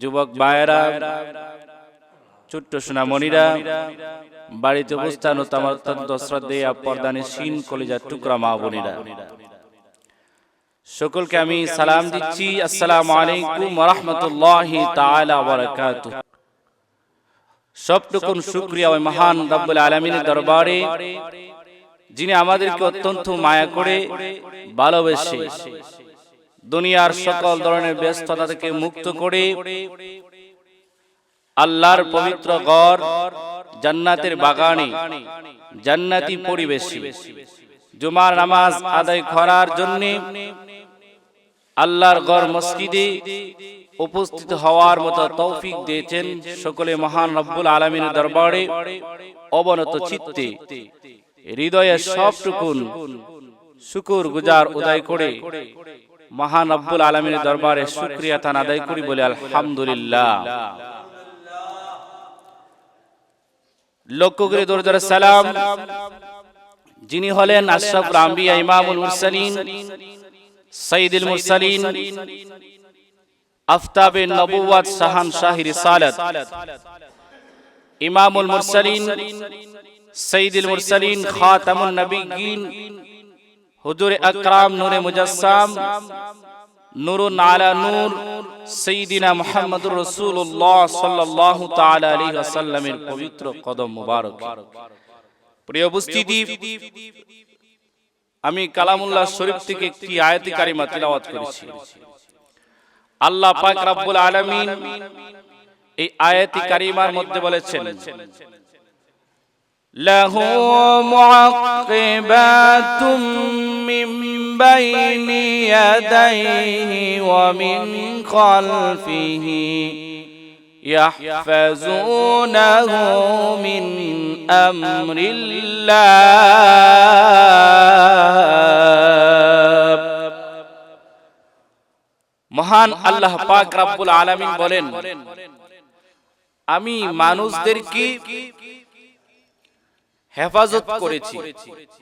যুবক ভাইয়েরা, ছোট্ট সোনামণিরা, বাড়িতে অবস্থান ও তামার অত্যন্ত শ্রদ্ধেয়া পর্দানে সিন কলিজার টুকরা মা বোনেরা। সকলকে আমি সালাম দিচ্ছি। আসসালামু আলাইকুম রহমতুল্লাহি তাআলা বারাকাতুহ। সবটুকুন শুক্রিয়া ওই মহান রব্বুল আলমিনের দরবারে, যিনি আমাদেরকে অত্যন্ত মায়া করে, ভালোবেসে দুনিয়ার সকল ধরনের ব্যস্ততা থেকে মুক্ত করে। আল্লাহর পবিত্র গড় জান্নাতের বাগানে জান্নাতি পরিবেশে। জুমার নামাজ আদায় করার জন্য আল্লাহর গড় মসজিদে উপস্থিত হওয়ার মতো তৌফিক দিয়েছেন সকলে মহান রব্বুল আলমিনের দরবারে অবনত চিত্তে হৃদয়ে সবটুকুন শুকুর গুজার উদয় করে। মহান রব্বুল আলমিনের দরবারে শুক্রিয়া তান আদায় করি বলে আলহামদুলিল্লাহ। লক্ষ্য দরজার সালাম। যিনি হলেন আশরাফ রাম্বিয়া ইমামুল মুরসালিন সঈদুল মুরসালিন, আফতাবে নবুয়াত শাহান শাহি রিসালাত, ইমামুল মুরসালিন সঈদুল মুরসালিন, খাতামুন নবিয়্যিন হুজুরে আকরাম নূরে মুজাসসাম নুরুন আলা নূর সাইয়্যিদিনা মুহাম্মাদুর রাসূলুল্লাহ সাল্লাল্লাহু তাআলা আলাইহি ওয়াসাল্লামের পবিত্র কদম মুবারক। প্রিয় উপস্থিতি আমি কালামুল্লাহ শরীফ থেকে একটি আয়াতে কারিমা তেলাওয়াত করেছি। আল্লাহ পাক রাব্বুল আলামিন এই আয়াতি কারিমার মধ্যে বলেছেন লাহু মুআক্কিবাতুম من بين يديه ومن خلفه يحفظونه من أمر الله মহান আল্লাহ পাক রাব্বুল আলামিন বলেন আমি মানুষদেরকে হেফাজত করেছি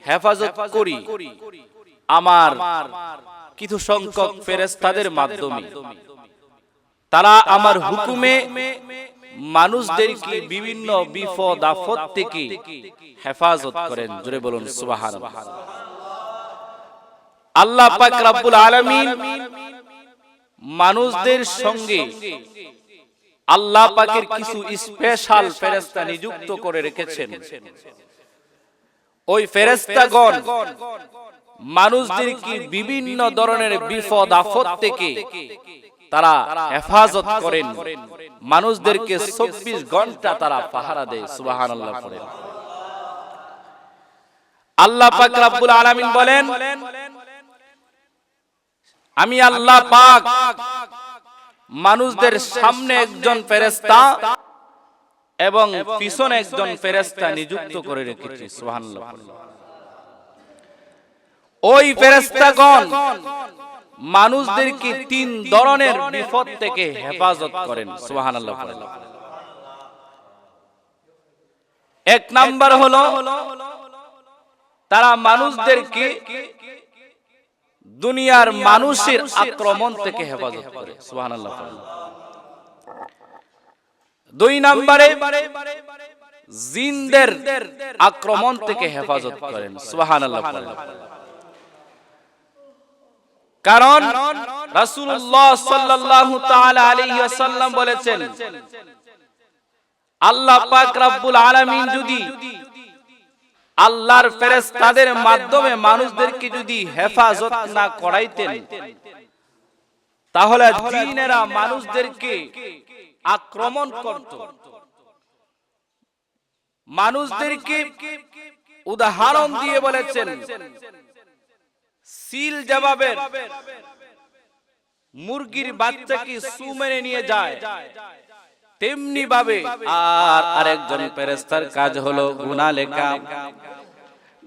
হেফাজত করি আমার কিছু সংখ্যক ফেরেস্তাদের মাধ্যমে। তারা আমার হুকুমে মানুষদেরকে বিভিন্ন বিপদ আফত থেকে হেফাজত করেন। জোরে বলুন সুবাহান আল্লাহ পাক রাব্বুল আলামিন মানুষদের সঙ্গে আল্লাহ পাকের কিছু স্পেশাল ফেরেস্তা নিযুক্ত করে রেখেছেন। ওই ফেরেস্তাগণ মানুষদেরকে বিভিন্ন ধরনের বিপদ আফত থেকে তারা হেফাজত করেন। মানুষদেরকে চব্বিশ ঘণ্টা তারা পাহারা দেয়। সুবাহান আল্লাহ করেন আল্লাহ পাক রাব্বুল আলামিন বলেন আমি আল্লাহ পাক মানুষদের সামনে একজন ফেরেস্তা এবং পিছনে একজন ফেরেস্তা নিযুক্ত করে রেখেছি। সুবহানাল্লাহ ওই ফেরেস্তাগণ মানুষদেরকে তিন ধরনের বিপদ থেকে হেফাজত করেন সুবহানাল্লাহ এক নাম্বার হলো তারা মানুষদেরকে দুনিয়ার মানুষের আক্রমণ থেকে হেফাজত করে সুবহানাল্লাহ দুই নাম্বারে জিনদের আক্রমণ থেকে হেফাজত করেন সুবহানাল্লাহ কারণ রাসূলুল্লাহ সাল্লাল্লাহু তাআলা আলাইহি ওয়াসাল্লাম বলেছেন আল্লাহ পাক রব্বুল আলামিন যদি আল্লাহর ফেরেশতাদের মাধ্যমে মানুষদেরকে যদি হেফাজত না করাইতেন তাহলে জিনেরা মানুষদেরকে আক্রমণ করত। মানুষদেরকে উদাহরণ দিয়ে বলেছেন সিল জবাবের মুরগির বাচ্চাকে সু মেরে নিয়ে যায়? তেমনি ভাবে আর আরেকজন ফেরেস্তার কাজ হলো গুনাহ লেখা।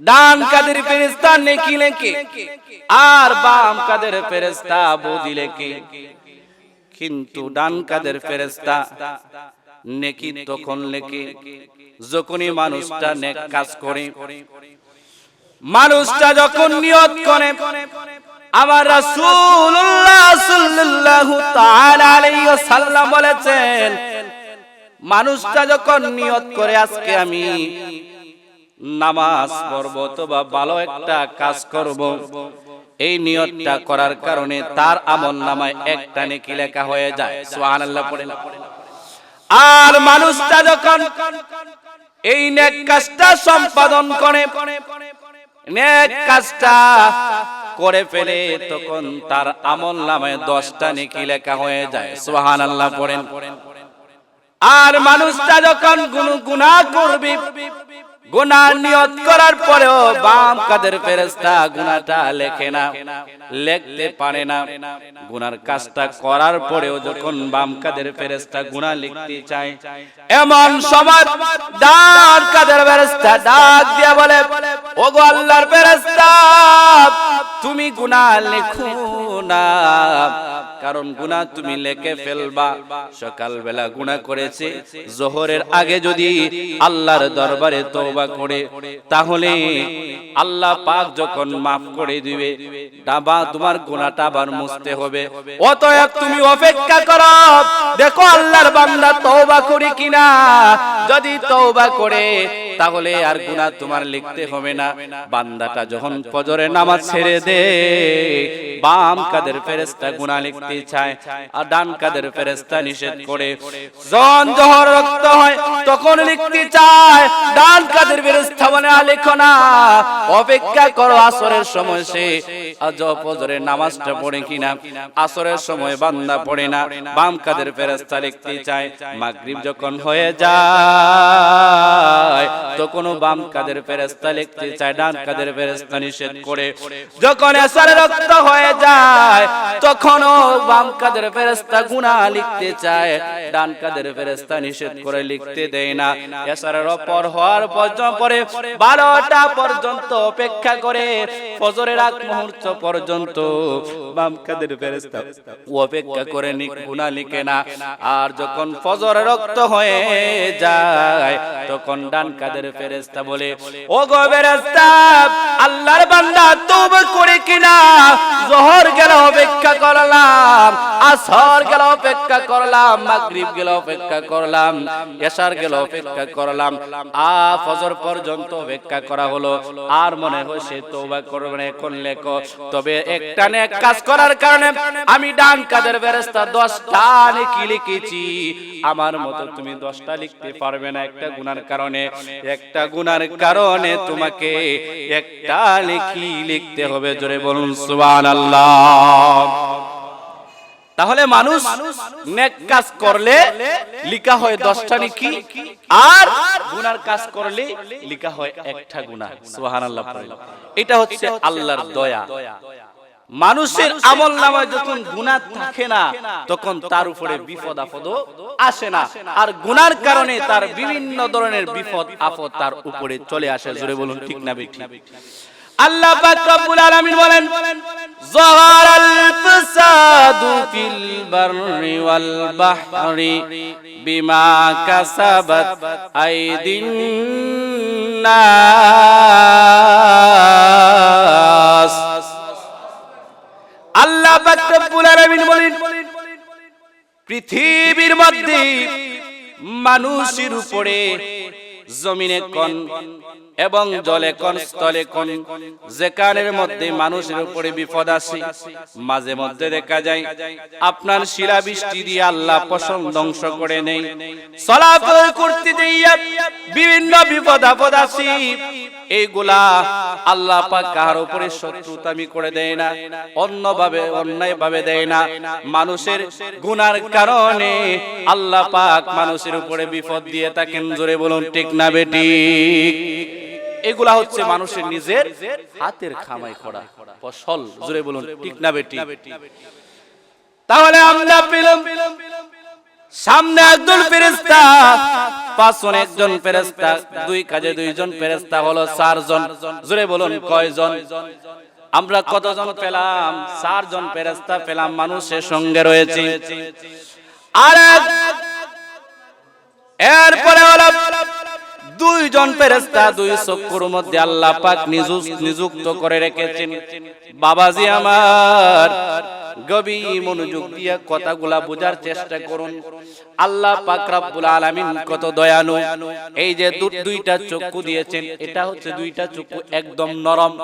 ডান কাদের ফেরেস্তা নেকি লেখে আর বাম কাদের ফেরেস্তা বদি লেখে। কিন্তু ডান কাদের ফেরেস্তা নেকি তখন লেখে। যখনই মানুষটা নেক কাজ করে মানুষটা যখন নিয়ত করে, আমার রাসূলুল্লাহ সাল্লাল্লাহু বলেছেন, মানুষটা যখন নিয়ত করে, আজকে আমি নামাজ পড়ব অথবা ভালো একটা কাজ করব, এই নিয়তটা করার কারণে তার আমল নামায় একটা নেকি লেখা হয়ে যায়। সুবহানাল্লাহ, পড়ে আর মানুষটা যখন এই নেক কাজটা সম্পাদন করে নেক কাজটা করে ফেলে তখন তার আমল নামে দশটা নেকি লেখা হয়ে যায়। সোহান আল্লাহ পড়েন। আর মানুষটা যখন গুনা গুনাহ করবে গুনাহ নিয়ত করার পরেও বাম কাদের ফেরেশতা গুনাহটা লেখে না, লিখতে পারে না। গুনার কাজটা করার পরেও যখন বাম কাদের ফেরেশতা গুনাহ লিখতে চায়, এমন সময় ডান কাদের ফেরেশতা ডাক দিয়া বলে, ওগো আল্লাহর ফেরেশতা, তুমি গুনাহ লেখো না। কারণ গুনাহ তুমি লেখে ফেলবা। সকালবেলা গুনাহ করেছে, জোহরের আগে যদি আল্লাহর দরবারে তওবা করে, তাহলে আল্লাহ পাক যখন মাফ করে দিবে, ডাবা তোমার গুনাহটা আবার মুছতে হবে। অতএব তুমি অপেক্ষা করো, দেখো আল্লাহর বান্দা তওবা করে কিনা। যদি তওবা করে তাহলে আর গুনাহ তোমার লিখতে হবে না। বান্দাটা যখন ফজরে নামাজ ছেড়ে দে বাম কাদের ফেরেশতা গুনাহ লিখতে চায় আর ডান কাদের ফেরেশতা নিষেধ করে জন জহর রক্ত হয় তখন লিখতে চায় ডান কাদের ফেরেশতা বলে লেখো না অপেক্ষা করো আসরের সময় সে। আজ ফজরের নামাজটা পড়ে কিনা? আসরের সময় বান্দা পড়ে না। বাম কাদের ফেরেস্তা লিখতে চায় মাগরিব যখন হয়ে যায়। তখন বাম কাদের ফেরেশতা লিখতে চায়, ডান কাদের ফেরেশতা নিষেধ করে। যখন রক্ত হয়ে যায়, তখনও বাম কাদের গুনাহ লিখতে চায়, ডান কাদের ফেরেশতা নিষেধ করে লিখতে দেয় না। এসারের অপর হওয়ার পর্যন্ত পরে বারোটা পর্যন্ত অপেক্ষা করে, ফজরের আগ মুহূর্ত পর্যন্ত বাম কাদের ফেরেশতা অপেক্ষা করে লিখে না। আর যখন ফজরের রক্ত হয়ে যায়, তখন ডান কাদের ফেরেশতা বলে ও গো ফেরেশতা আল্লাহর বান্দা তওবা করে কিনা? জোহর গেল অপেক্ষা করলাম আসর গেল অপেক্ষা করলাম মাগরিব গেল অপেক্ষা করলাম এশার গেল অপেক্ষা করলাম আ ফজর পর্যন্ত অপেক্ষা করা হলো। আর মনে হয় সে তওবা করবে না এখন লেখো তবে একটা নেক কাজ করার কারণে আমি ডান কাদের ফেরেশতা 10টা নেকি লিখেছি। আমার মতো তুমি 10টা লিখতে পারবে না একটা গুনার কারণে। একটা গুনার কারণে তোমাকে একটা লেখি লিখতে হবে, জোরে বলুন সুবান আল্লাহ তাহলে মানুষ নেক কাজ করলে লিখা হয় দশটা নেকি আর গুনার কাজ করলে লিখা হয় একটা গুনাহ। সুবহানাল্লাহ। এটা হচ্ছে আল্লাহর দয়া। মানুষের আমল নামায় যখন গুনাহ থাকে না তখন তার উপরে বিপদ আপদ আসে না। আর গুনার কারণে তার বিভিন্ন ধরনের বিপদ আপদ তার উপরে চলে আসে জোরে বলুন ঠিক না বেঠিক? আল্লাহ পাক রব্বুল আলামিন বলেন যাহারাল ফাসাদু ফিল বাররি ওয়াল বাহরি বিমা কাসাবাত আইদিন নাস আল্লাহ পৃথিবীর মধ্যে মানুষের উপরে জমিনে কোন এবং জলে কোন স্থলে কোন যেখানের মধ্যে মানুষের উপরে বিপদ আসে মাঝে মধ্যে দেখা যায় আপনার শিলা বৃষ্টি দিয়ে আল্লাহ ফসল ধ্বংস করে নেই চলাচল করতে দিয়া বিভিন্ন বিপদ আপদ আসি। এইগুলা আল্লাহ পাক কার উপরে শত্রুতামি করে দেয় না অন্যভাবে অন্যায় ভাবে দেয় না। মানুষের গুনার কারণে আল্লাহ পাক মানুষের উপরে বিপদ দিয়ে থাকেন। জোরে বলুন ঠিক না বেটি এগুলা হচ্ছে মানুষের নিজের হাতের খামাই করা ফসল জোরে বলুন ঠিক না বেটি? তাহলে আমরা পেলাম সামনে একজন ফেরেস্তা পাঁচজন একজন ফেরেস্তা দুই কাজে দুইজন ফেরেস্তা হলো চারজন। জোরে বলুন কয়জন? আমরা কতজন পেলাম? চারজন ফেরেস্তা পেলাম মানুষের সঙ্গে রয়েছে। আর এরপরে হলো দুইজন ফেরেস্তা দুই চক্ষুর মধ্যে আল্লাহ পাক নিযু- নিযুক্ত করে রেখেছেন। বাবাজি আমার গবি মনোযোগ দিয়ে কথাগুলা বোঝার চেষ্টা করুন। আল্লাহ পাক রব্বুল আলামিন কত দয়ালু। এই যে দুইটা চক্ষু দিয়েছেন, এটা হচ্ছে দুইটা চক্ষু একদম নরম।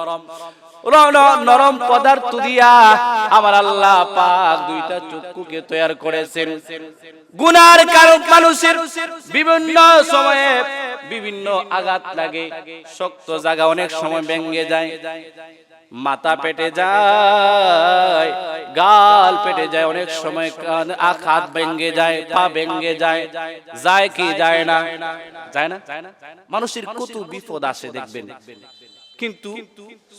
নরম পদার্থ দিয়া আমার আল্লাহ পাক দুইটা চক্ষুকে তৈরি করেছেন। গুনার কারণ মানুষের বিভিন্ন সময়ে বিভিন্ন আঘাত লাগে। শক্ত জায়গা অনেক সময় ভেঙে যায়। মাথা পেটে যায়। গাল পেটে যায়। অনেক সময় কান- আখ হাত ভেঙে যায়। পা ভেঙে যায়। যায়। কি যায় না? যায় না? মানুষের কত বিপদ আসে দেখবেন? কিন্তু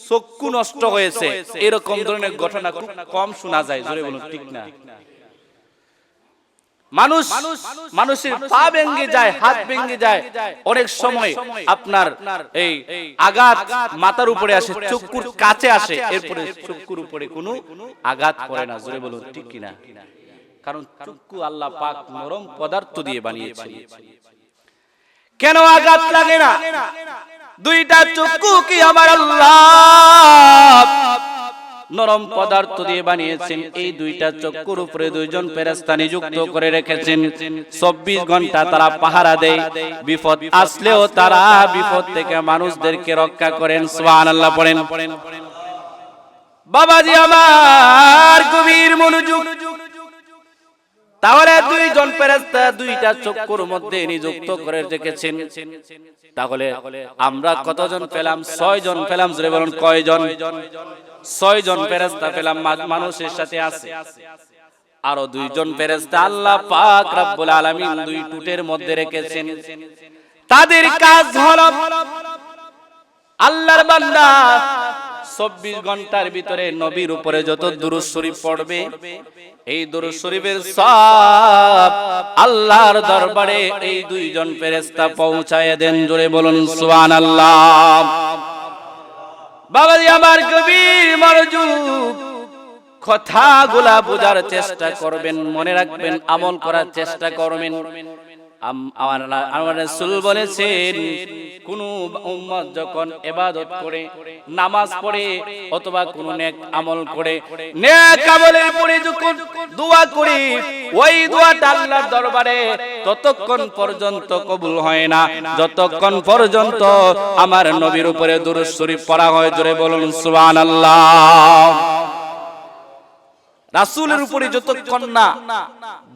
চক্ষু নষ্ট হয়েছে। এরকম ধরনের ঘটনা খুব কম শোনা যায় জোরে বলুন ঠিক না? মানুষ মানুষের পা ভেঙে যায় হাত ভেঙে যায়। অনেক সময় আপনার এই আঘাত মাথার উপরে আসে চক্ষুর কাছে আসে এরপরে চক্ষুর উপরে কোনো আঘাত করে না জোরে বলুন ঠিক কিনা? কারণ চক্ষু আল্লাহ পাক নরম পদার্থ দিয়ে বানিয়েছে কেন আঘাত লাগে না? দুইটা চক্ষু কি আমার আল্লাহ? নরম পদার্থ দিয়ে বানিয়েছেন। এই দুইটা চক্ষুর উপরে দুইজন ফেরেশতা নিযুক্ত করে রেখেছেন। চব্বিশ ঘণ্টা তারা পাহারা দেয়। বিপদ আসলেও তারা বিপদ থেকে মানুষদেরকে রক্ষা করেন। সুবহান আল্লাহ পড়েন বাবাজি আমার গভীর মনোযোগ তাহলে দুইজন ফেরেশতা দুইটা চক্ষুর মধ্যে নিযুক্ত করে রেখেছেন। তাহলে আমরা কতজন পেলাম? ছয় জন পেলাম, জোরে বলুন, কয়জন? ছয় জন ফেরেশতা পেলাম মানুষের সাথে আছে। আরও দুইজন ফেরেশতা আল্লাহ পাক রব্বুল আলামিন দুই টুটের মধ্যে রেখেছেন। তাদের কাজ হলো, আল্লাহর বান্দা চব্বিশ ঘণ্টার ভিতরে নবীর উপরে যত দুরুদ শরীফ পড়বে, এই দুরুদ শরীফের সব আল্লাহর দরবারে এই দুইজন ফেরেশতা পৌঁছায় দেন। জোরে বলুন, সুবহানাল্লাহ। বাবাজি, আমার গভীর মনোযোগ, কথাগুলা বোঝার চেষ্টা করবেন, মনে রাখবেন, আমল করার চেষ্টা করবেন। আমার আমার রাসূল বলেছেন কোন উম্মত যখন ইবাদত করে নামাজ পড়ে অথবা কোন নেক আমল করে নেক আমলের পরে যখন দোয়া করি ওই দোয়াটা আল্লাহর দরবারে ততক্ষণ পর্যন্ত কবুল হয় না। যতক্ষণ পর্যন্ত আমার নবীর উপরে দুরূদ শরীফ পড়া হয় জোরে বলুন সুবহানাল্লাহ। রাসূলের উপরে যতক্ষণ না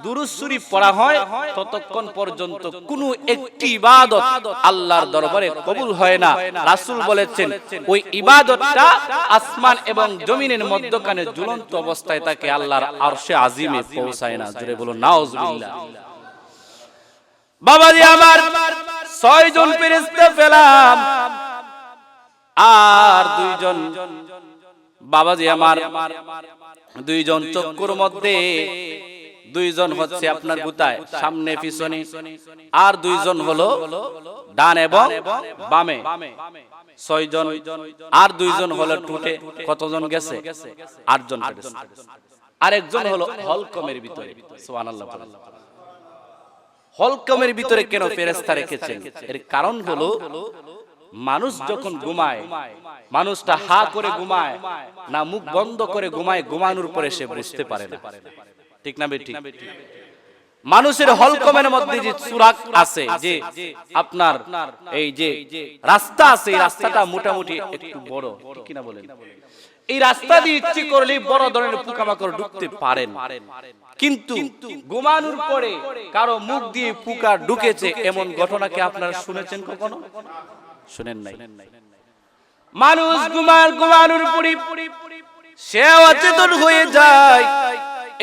দুরূদ শরীফ পড়া হয় ততক্ষণ পর্যন্ত কোনো একটি ইবাদত আল্লাহর দরবারে কবুল হয় না। রাসূল বলেছেন ওই ইবাদতটা আসমান এবং জমিনের মধ্যখানে ঝুলন্ত অবস্থায় তাকে আল্লাহর আরশে আজিমে পৌঁছায় না। জুড়ে বলুন নাউজুবিল্লাহ বাবাজি আমার ছয় জন ফেরেশতা পেলাম। আর দুইজন বাবাজি আমার দুইজন চক্ষুর মধ্যে দুইজন হচ্ছে আপনার গুতায় সামনে পিছনে। আর দুইজন হলো ডান এবং বামে। ছয়জন। আর দুইজন হলো টুটে কতজন গেছে? আটজন ফেরেশতা। আরেকজন হলো হলকমের ভিতরে। সুবহানাল্লাহ হলকমের ভিতরে কেন ফেরেস্তা রেখেছেন? এর কারণ হলো মানুষ যখন ঘুমায় মানুষটা হা করে ঘুমায় না মুখ বন্ধ করে ঘুমায় ঘুমানোর পরে সে বুঝতে পারে না। ঠিক না বেটি মানুষের হলকমের মধ্যে যে সুরাক আছে যে আপনার এই যে রাস্তা আছে এই রাস্তাটা মোটামুটি একটু বড় ঠিক কিনা বলেন? এই রাস্তা দিয়ে ইচ্ছে করলে বড় ধরনের পোকামাকড় ঢুকতে পারেন। কিন্তু ঘুমানোর পরে কারও মুখ দিয়ে পোকা ঢুকেছে এমন ঘটনা কি আপনারা শুনেছেন কখনো? শুনেন নাই। মানুষ ঘুমান ঘুমানোর পরে সে অচেতন হয়ে যায়।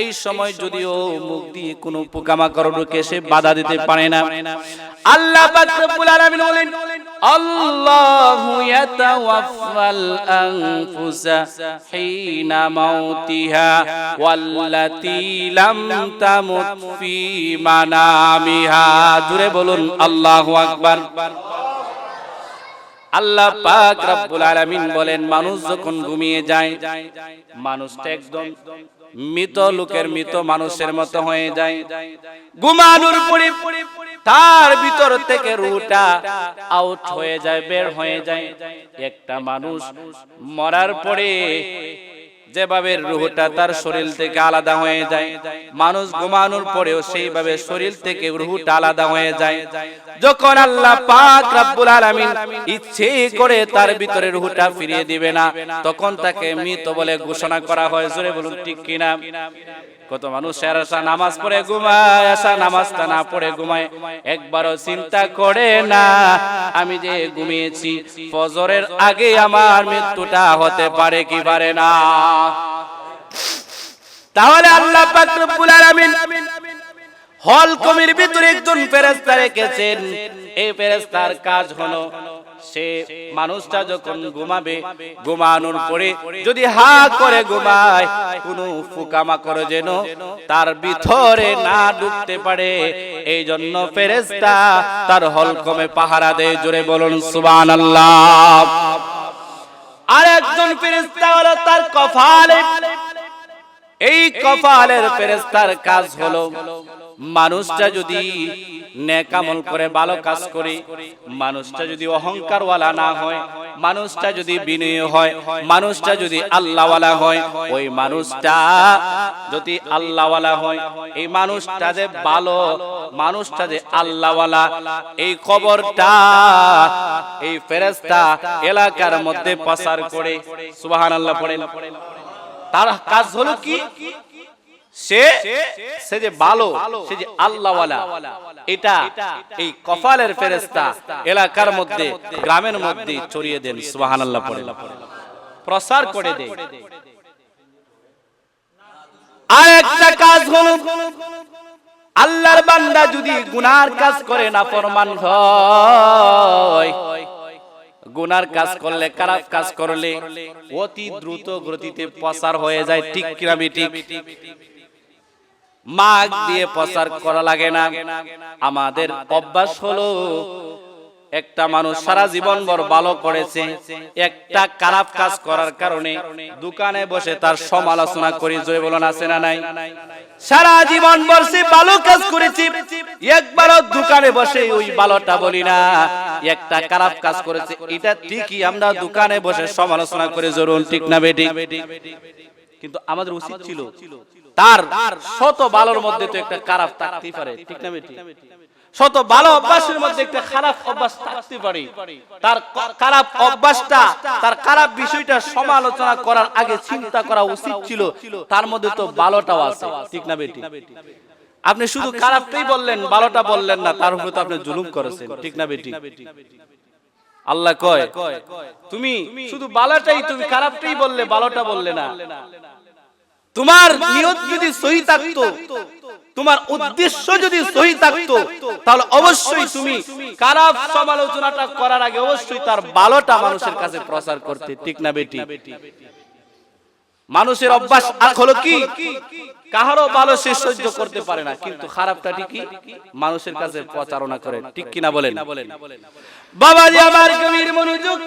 এই সময় যদিও মুখ দিয়ে কোনো পোকামাকড় ঢুকে সে বাধা দিতে পারে না। আল্লাহ পাক রব্বুল আলামিন বলেন, আল্লাহু ইয়াতাওয়াফাল আনফুসা হিনা মাউতিহা ওয়াল্লাতী লাম তামুত ফি মানামিহা। বলুন, আল্লাহু আকবার। আল্লাহ পাক রব্বুল আলামিন বলেন মানুষ যখন ঘুমিয়ে যায় মানুষটা একদম মৃত লোকের মৃত মানুষের মতো হয়ে যায়। ঘুমানোর পরে তার ভিতর থেকে রুটা আউট হয়ে যায় বের হয়ে যায়। একটা মানুষ মরার পরে যেভাবে রুহটা তার শরীর থেকে আলাদা হয়ে যায়, মানুষ ঘুমানোর পরেও সেইভাবে শরীর থেকে রুহটা আলাদা হয়ে যায়। যখন আল্লাহ পাক রাব্বুল আলামিন ইচ্ছে করে তার ভিতরে রুহটা ফিরিয়ে দিবে না, তখন তাকে মৃত বলে ঘোষণা করা হয়। জোরে বলুন, ঠিক কিনা? কত মানুষ আসা নামাজ পড়ে ঘুমায় আসা নামাজটা না পড়ে ঘুমায়, একবারও চিন্তা করে না, আমি যে ঘুমিয়েছি, ফজরের আগে আমার মৃত্যুটা হতে পারে কি পারে না। তাহলে আল্লাহ হল কমির ভিতরে একজন ফেরেশতা রেখেছেন। এই ফেরেশতার কাজ হলো, সে মানুষটা যখন ঘুমাবে, ঘুমানোর পরে যদি হা করে ঘুমায়, কোনো ফুকামা করে যেন তার ভিতরে না ঢুকতে পারে। এই জন্য ফেরেশতা তার হলকমে পাহারা দেয়, জোরে বলুন সুবহানাল্লাহ। আর একজন ফেরেস্তা হলো তার কফালে। এই কফালের ফেরেস্তার কাজ হলো, মানুষটা যদি নেকামল করে, ভালো কাজ করে, মানুষটা যদি অহংকারওয়ালা না হয় মানুষটা যদি বিনয়ী হয় মানুষটা যদি আল্লাহওয়ালা হয় ওই মানুষটা যদি আল্লাহওয়ালা হয় এই মানুষটা যে ভালো মানুষটা যে আল্লাহওয়ালা এই খবরটা এই ফেরেস্তা এলাকার মধ্যে প্রচার করে সুবহানাল্লাহ পড়েন। তার কাজ হলো কি? সে সে যে ভালো সে যে আল্লাহওয়ালা এটা এই কফালের ফেরেস্তা এলাকার মধ্যে গ্রামের মধ্যে ছড়িয়ে দেন সুবহানাল্লাহ পড়ে। প্রসার করে দেয় আর একটা কাজ হলো আল্লাহর বান্দা যদি গুনার কাজ করে না ফরমান হয় গুনার কাজ করলে খারাপ কাজ করলে অতি দ্রুত গতিতে প্রসার হয়ে যায় ঠিক কিনা ঠিক মাগ দিয়ে প্রচার করা লাগে না। আমাদের অভ্যাস হলো, একটা মানুষ সারা জীবন ভালো করেছে, একটা খারাপ কাজ করার কারণে দোকানে বসে তার সমালোচনা করি জয় বলুন, আছে না নাই? সারা জীবন বর্ষে ভালো কাজ করেছি, একবারও দোকানে বসে ওই ভালোটা বলি না। একটা খারাপ কাজ করেছে, এটা ঠিকই, আমরা দোকানে বসে সমালোচনা করে জরুন ঠিক না বেটি? কিন্তু আমাদের উচিত ছিল তার শত ভালোর মধ্যে তো একটা খারাপ থাকতেই পারে, ঠিক না বেটি? শত ভালো অভ্যাসের মধ্যে একটা খারাপ অভ্যাস থাকতে পারে। তার খারাপ অভ্যাসটা, তার খারাপ বিষয়টা সমালোচনা করার আগে চিন্তা করা উচিত ছিল, তার মধ্যে তো ভালোটাও আছে, ঠিক না বেটি? আপনি শুধু খারাপটাই বললেন ভালোটা বললেন না, তার উপরে তো আপনি জুলুম করেছেন, ঠিক না বেটি? আল্লাহ কয়, তুমি শুধু ভালোটাই তুমি খারাপটাই বললে ভালোটা বললে না। তোমার নিয়ত যদি সহি থাকতো, তোমার উদ্দেশ্য যদি সহি থাকতো, তাহলে অবশ্যই তুমি খারাপ সমালোচনাটা করার আগে অবশ্যই তার ভালোটা মানুষের কাছে প্রচার করতে, ঠিক না বেটি? মানুষের অভ্যাস হলো কি? কাহারও ভালো সে সহ্য করতে পারে না, কিন্তু খারাপটা ঠিকই মানুষের কাছে প্রচারণা করে, ঠিক কিনা বলেন? বাবাজি, আমার গভীর মনোযোগ।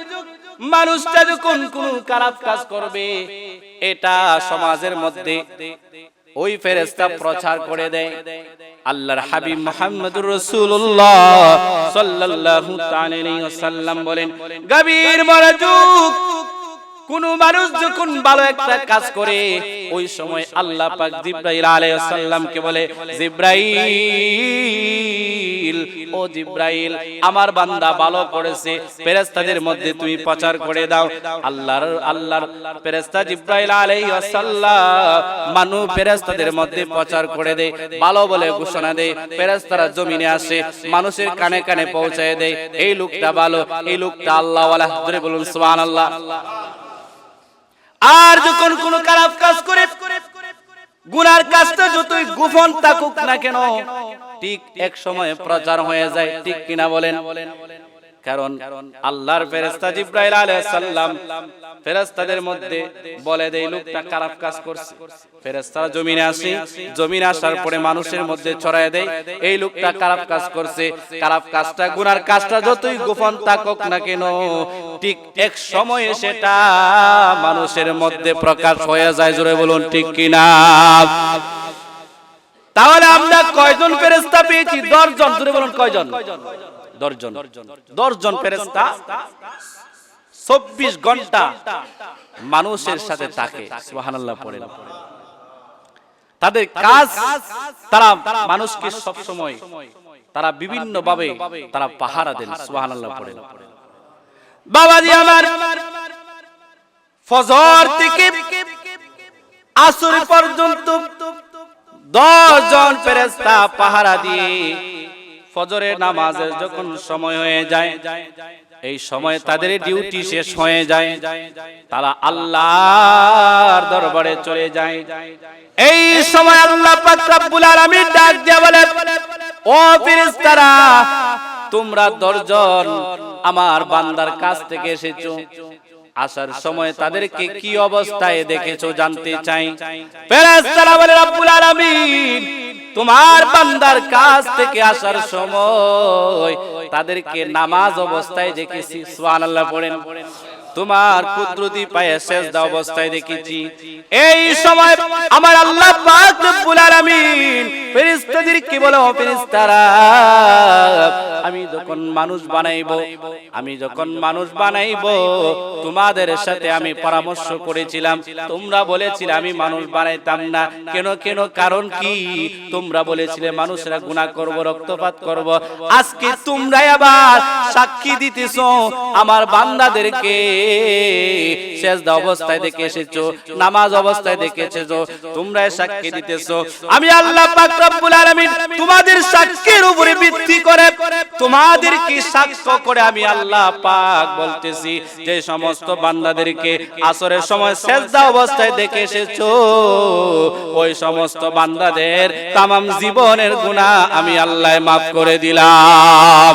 মানুষটা যখন কোন খারাপ কাজ করবে, এটা সমাজের মধ্যে ওই ফেরেস্তা প্রচার করে দেয়। আল্লাহর হাবি মোহাম্মদ রসুল্লাহ ওয়াসাল্লাম বলেন, গভীর মনোযোগ কোন মানুষ যখন ভালো একটা কাজ করে, ওই সময় আল্লাহ পাক জিব্রাইল আলাইহিস সালামকে বলে, জিব্রাইল, ও জিব্রাইল, আমার বান্দা ভালো করেছে, ফেরেশতাদের মধ্যে তুমি প্রচার করে দাও। আল্লাহর আল্লাহর ফেরেশতা জিব্রাইল আলাইহিস সালাম মানু ফেরেশতাদের মধ্যে প্রচার করে দেয়, ভালো বলে ঘোষণা দেয়। ফেরেশতারা জমিনে আসে, মানুষের কানে কানে পৌঁছায় দেয়, এই লোকটা ভালো, এই লোকটা আল্লাহওয়ালা। ধরে বলুন, সুবহানাল্লাহ। আর যখন কোন খারাপ কাজ করে, গুনার কাজটা যতই গোপন থাকুক না কেন, ঠিক এক সময় প্রচার হয়ে যায়, ঠিক কিনা বলেন? কারণ আল্লাহর ফেরেশতা জিব্রাইল ফেরেশতাদের মধ্যে বলে দেয় লোকটা খারাপ কাজ করছে। ফেরেশতারা জমিনে আসে, জমিনে আসার পরে মানুষের মধ্যে ছড়ায় দেয়, এই লোকটা খারাপ কাজ করছে। খারাপ কাজটা, গুনার কাজটা যতই গোপন থাকুক না কেন ঠিক এক সময়ে সেটা মানুষের মধ্যে প্রকাশ হয়ে যায়, জোরে বলুন, ঠিক কিনা? তাহলে আমরা কয়জন ফেরেস্তা পেয়েছি? দশজন, জোরে বলুন, কয়জন? দশজন। দশজন ফেরেস্তা চব্বিশ ঘণ্টা মানুষের সাথে থাকে, সুবহানাল্লাহ পড়েন। তাদের কাজ, তারা মানুষকে সব সময় তারা বিভিন্ন ভাবে তারা পাহারা দেন, সুবহানাল্লাহ পড়েন। বাবাজি আমার ফজর থেকে আসর পর্যন্ত দশ জন ফেরেস্তা পাহারা দিয়ে ফজরের নামাজের যখন সময় হয়ে যায়, এই সময় তাদের ডিউটি শেষ হয়ে যায়, তারা আল্লাহর দরবারে চলে যায়। এই সময় আল্লাহ পাক রব্বুল আলামিন ডাক দিয়ে বলে ও ফেরেশতারা তোমরা দশজন আমার বান্দার কাছ থেকে এসেছ। আসার সময় তাদেরকে কি অবস্থায় দেখেছ জানতে চাই। তোমার বান্দার কাছ থেকে আসার সময় তাদেরকে নামাজ অবস্থায় দেখেছি। সুবহানাল্লাহ পড়েন। তোমার কুদরতি পায়ে সেজদা অবস্থায় দেখেছি। এই সময় আমার আল্লাহ পাক রব্বুল আলামিন ফেরেশতাদেরকে বলে ও ফেরেশতারা আমি যখন মানুষ বানাইবো আমি যখন মানুষ বানাইবো তোমাদের সাথে আমি পরামর্শ করেছিলাম। তোমরা বলেছিলে আমি মানুষ বানাইতাম না। কেন কেন কারণ কি? তোমরা বলেছিলে মানুষরা গুনাহ করব রক্তপাত করব। আজকে তোমরাই আবার সাক্ষী দিতেছো আমার বান্দাদেরকে। সেজদা অবস্থায় দেখে এসেছ নামাজ অবস্থায় দেখে এসেছ তোমরা সাক্ষী দিতেছো। আমি আল্লাহ পাক রব্বুল আলামিন তোমাদের সাক্ষীর উপরে ভিত্তি করে তোমাদের কি সাক্ষ্য করে আমি আল্লাহ পাক বলতেছি যে সমস্ত বান্দাদেরকে আসরের সময় সেজদা অবস্থায় দেখে এসেছ। ওই সমস্ত বান্দাদের তামাম জীবনের গুনাহ আমি আল্লাহ মাফ করে দিলাম।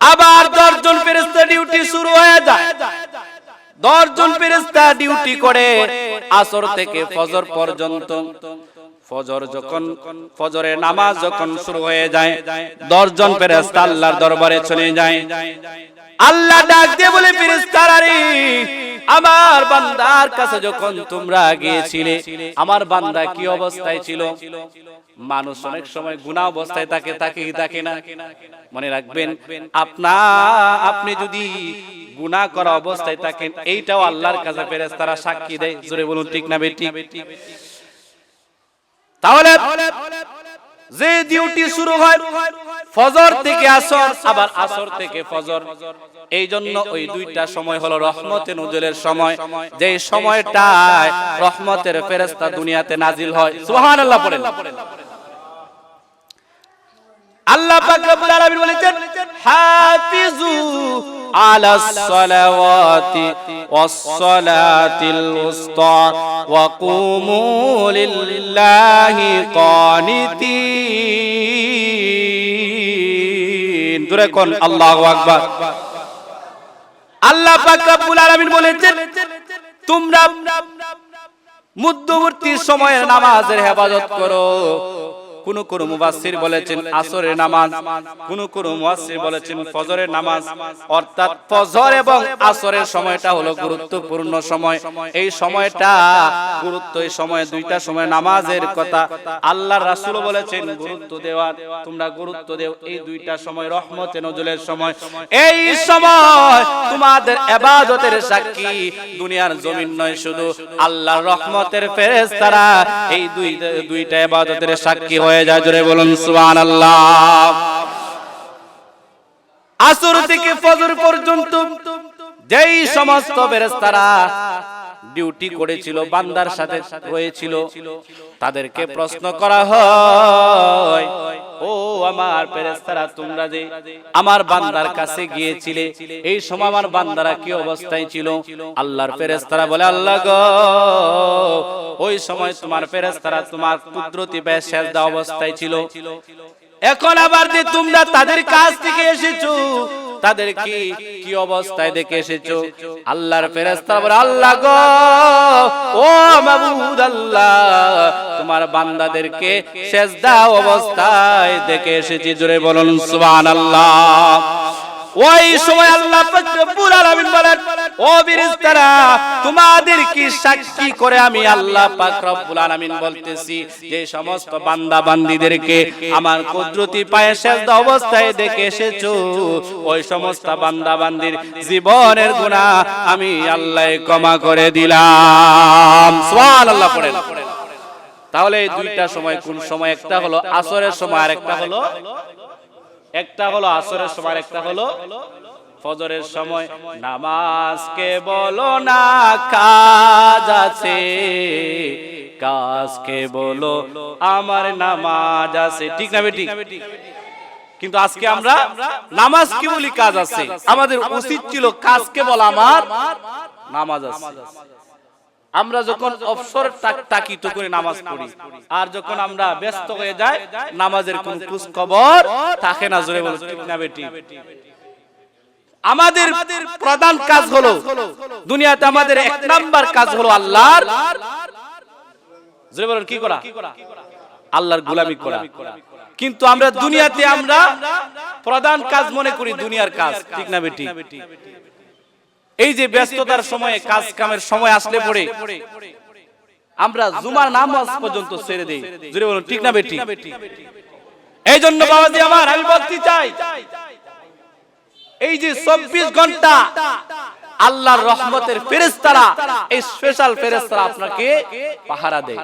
আবার দশজন ফেরেস্তা ডিউটি শুরু হয়ে যায়। দশজন ফেরেস্তা ডিউটি করে আসর থেকে ফজর পর্যন্ত। ফজর যখন ফজরের নামাজ যখন শুরু হয়ে যায়, দশজন ফেরেস্তা আল্লাহর দরবারে চলে যায়। আল্লাহ ডাক দিয়ে বলে ফেরেস্তারা রে আমার বান্দার কাছে যখন তোমরা গিয়েছিলে আমার বান্দা কি অবস্থায় ছিল? মানুষ অনেক সময় গুণা অবস্থায় থাকে তাকে থাকে না? মনে রাখবেন আপনা আপনি যদি গুনাহ করা অবস্থায় থাকেন এইটাও আল্লাহর কাছে ফেরেশতারা সাক্ষী দেয়। জোরে বলুন ঠিক না বেটি তাহলে যে ডিউটি শুরু হয়, ফজর থেকে আসর, আবার আসর থেকে ফজর। এই জন্য ওই দুইটা সময় হলো রহমতে নজরের সময়। যে সময়টায় রহমতের ফেরেশতা দুনিয়াতে নাজিল হয়। সুবহানাল্লাহ পড়েন। আল্লাহ পাক রব্বুল আলামিন বলেছেন, হাফিজু সালাতিল উসতা ওয়া কুমু লিল্লাহি কানিতিন দূরে কোন? আল্লাহু আকবার। আল্লাহ পাক রব্বুল আলামিন বলেছেন, তোমরা মধ্যবর্তী সময়ের নামাজের হেফাজত করো। কোন কোন মুবাসসির বলেছেন আসরের নামাজ, কোন কোন মুয়াসসির বলেছেন ফজরের নামাজ। অর্থাৎ ফজর এবং আসরের সময়টা হলো গুরুত্বপূর্ণ সময়। এই সময়টা গুরুত্ব, এই সময় দুইটা সময় নামাজের কথা। আল্লাহর রাসূল বলেছেন, গুরুত্ব দেওয়া, তোমরা গুরুত্ব দেও। এই দুইটা সময় রহমতে নজলের সময়। এই সময় তোমাদের ইবাদতের সাক্ষী দুনিয়ার জমিন নয় শুধু আল্লাহর রহমতের ফেরেশতারা। এই দুই, দুইটা ইবাদতের সাক্ষী হয়ে যায় জোরে বলুন সুবহানাল্লাহ। আসর থেকে ফজর পর্যন্ত যেই সমস্ত ফেরেশতারা ডিউটি করেছিল বান্দার সাথে রয়েছিল তাদেরকে প্রশ্ন করা হয় ও আমার ফেরেশতারা তোমরা যে আমার বান্দার কাছে গিয়েছিলে এই সময় আমার বান্দারা কি অবস্থায় ছিল? আল্লাহর ফেরেশতারা বলে আল্লাহ গো ওই সময় তোমার ফেরেশতারা তোমার কুদরতি পায়ে সেজদা অবস্থায় ছিল। এখন আবার যে তোমরা তাদের কাছ থেকে এসেছ, তাদের কি কি অবস্থায় দেখে এসেছ? আল্লাহর ফেরেশতা বলে, আল্লাহ গো, ও মাবুদ আল্লাহ, তোমার বান্দাদেরকে সেজদা অবস্থায় দেখে এসেছি। জোরে বলুন, সুবহানাল্লাহ। ওই সময় আল্লাহ রব্বুল আলামিন বলেন, ও ফেরেশতারা, তোমাদের কি সাক্ষী করে আমি আল্লাহ পাক রব্বুল আলামিন বলতেছি, যে সমস্ত বান্দা বান্দীদেরকে আমার কুদরতি পায়ে সেজদা অবস্থায় দেখে এসেছ? ওই সমস্ত বান্দা বান্দির জীবনের গুনাহ আমি আল্লাহ ক্ষমা করে দিলাম। সুবহানাল্লাহ পড়েন। তাহলে এই দুইটা সময় কোন সময়? একটা হলো আসরের সময় আর একটা হলো একটা হলো আসরের সময় একটা হলো ফজরের সময়। নামাজকে বলো না, কাজ আছে। কাজকে বলো, আমার নামাজ আছে। ঠিক না বেটি কিন্তু আজকে আমরা নামাজ কি বলি, কাজ আছে। আমাদের উচিত ছিল কাজকে বলা, আমার নামাজ আছে। আমরা যখন অবসর টাক- তাকিত করে নামাজ পড়ি। আর যখন আমরা ব্যস্ত হয়ে যাই নামাজের কোন খোঁজ খবর থাকে না জোরে বলো ঠিক না বেটি? আমাদের প্রধান কাজ হলো দুনিয়াতে আমাদের এক নাম্বার কাজ হলো আল্লাহর। জোরে বলেন কি করা? আল্লাহর গোলামি করা। কিন্তু আমরা দুনিয়াতে আমরা প্রধান কাজ মনে করি দুনিয়ার কাজ। ঠিক না বেটি। এই যে ব্যস্ততার সময়ে কাজ কামের সময় আসলে পড়ে, আমরা জুমার নামাজ পর্যন্ত ছেড়ে দেই। জুড়ে বলুন, ঠিক না বেটি এই জন্য বাবাজি আমার, আমি বলতে চাই, এই যে চব্বিশ ঘণ্টা আল্লাহর রহমতের ফেরেস্তারা এই স্পেশাল ফেরেস্তারা আপনাকে পাহারা দেয়।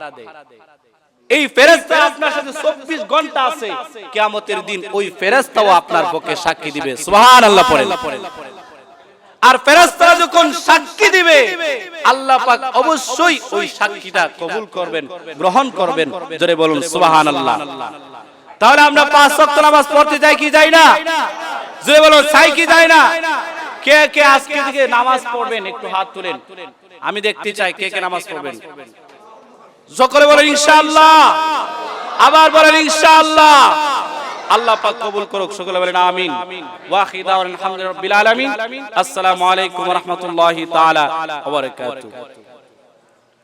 এই ফেরেস্তা আপনার সাথে চব্বিশ ঘণ্টা আছে, কিয়ামতের দিন ওই ফেরেস্তাও আপনার পক্ষে সাক্ষী দিবে। সুবহান আল্লাহ পড়ে আর ফেরেশতারা যখন সাক্ষী দিবে আল্লাহ পাক অবশ্যই ওই সাক্ষীটা কবুল করবেন গ্রহণ করবেন। জোরে বলুন সুবহানাল্লাহ। তাহলে আমরা পাঁচ ওয়াক্ত নামাজ পড়তে যাই কি যাই না? জোরে বলুন চাই কি যাই না? কে কে আজকে থেকে নামাজ পড়বেন? একটু হাত তুলেন। আমি দেখতে চাই কে কে নামাজ পড়বেন। সকলে বলেন ইনশাআল্লাহ। আবার বলেন ইনশাআল্লাহ। আল্লাহ পাক কবুল করুক, সকলে বলেন আমিন। ওয়াখিদা আলহামদুলিল্লাহ রাব্বিল আলামিন। আসসালামু আলাইকুম ওয়া রাহমাতুল্লাহি তাআলা ওয়া বারাকাতুহু।